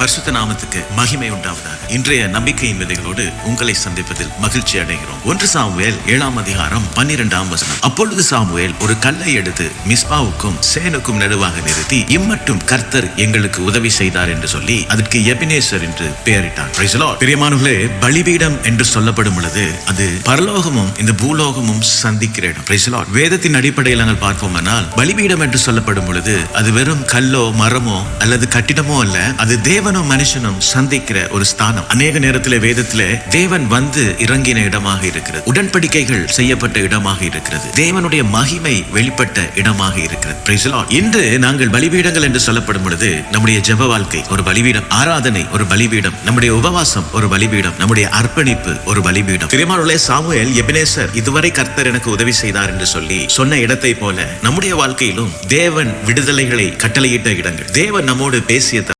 பரிசுத்த நாமத்துக்கு மகிமை உண்டாவதாக. இன்றைய நம்பிக்கையின் விதைகளோடு உங்களை சந்திப்பதில் மகிழ்ச்சி அடைகிறோம். ஒன்று சாமுவேல் ஏழாம் அதிகாரம் பன்னிரெண்டாம் வசனம். அப்பொழுது சாமுவேல் ஒரு கல்லை எடுத்து மிஸ்பாவுக்கும் சேனுக்கும் நடுவாக நிறுத்தி இம்மட்டும் கர்த்தர் எங்களுக்கு உதவி செய்தார் என்று சொல்லி அதற்கு எபினேசர் என்று பெயரிட்டார் Praise பிரியமானவர்களே பலிபீடம் என்று சொல்லப்படும் பொழுது அது பரலோகமும் இந்த பூலோகமும் சந்திக்கிற இடம். Praise வேதத்தின் அடிப்படையில் நாங்கள் பார்ப்போமானால் பலிபீடம் என்று சொல்லப்படும் பொழுது அது வெறும் கல்லோ மரமோ அல்லது கட்டிடமோ அல்ல அது தேவனும் மனுஷனும் சந்திக்கிற ஒரு ஸ்தானம். அநேக நேரத்தில் வேதத்திலே தேவன் வந்து இறங்கின இடமாக இருக்கிறது. உடன்படிக்கைகள் செய்யப்பட்ட இடமாக இருக்கிறது. தேவனுடைய மகிமை வெளிப்பட்ட இடமாக இருக்கிறது. இன்று நாங்கள் பலிபீடங்கள் என்று சொல்லப்படும் பொழுது நம்முடைய ஜப வாழ்க்கை ஒரு பலிபீடம். ஆராதனை ஒரு பலிபீடம். நம்முடைய உபவாசம் ஒரு பலிபீடம். நம்முடைய அர்ப்பணிப்பு ஒரு பலிபீடம். திருமாவளே சாமுவேல் எபினேசர் இதுவரை கர்த்தர் எனக்கு உதவி செய்தார் என்று சொல்லி சொன்ன இடத்தை போல நம்முடைய வாழ்க்கையிலும் தேவன் விடுதலைகளை கட்டளையிட்ட இடங்கள். தேவன் நம்மோடு பேசிய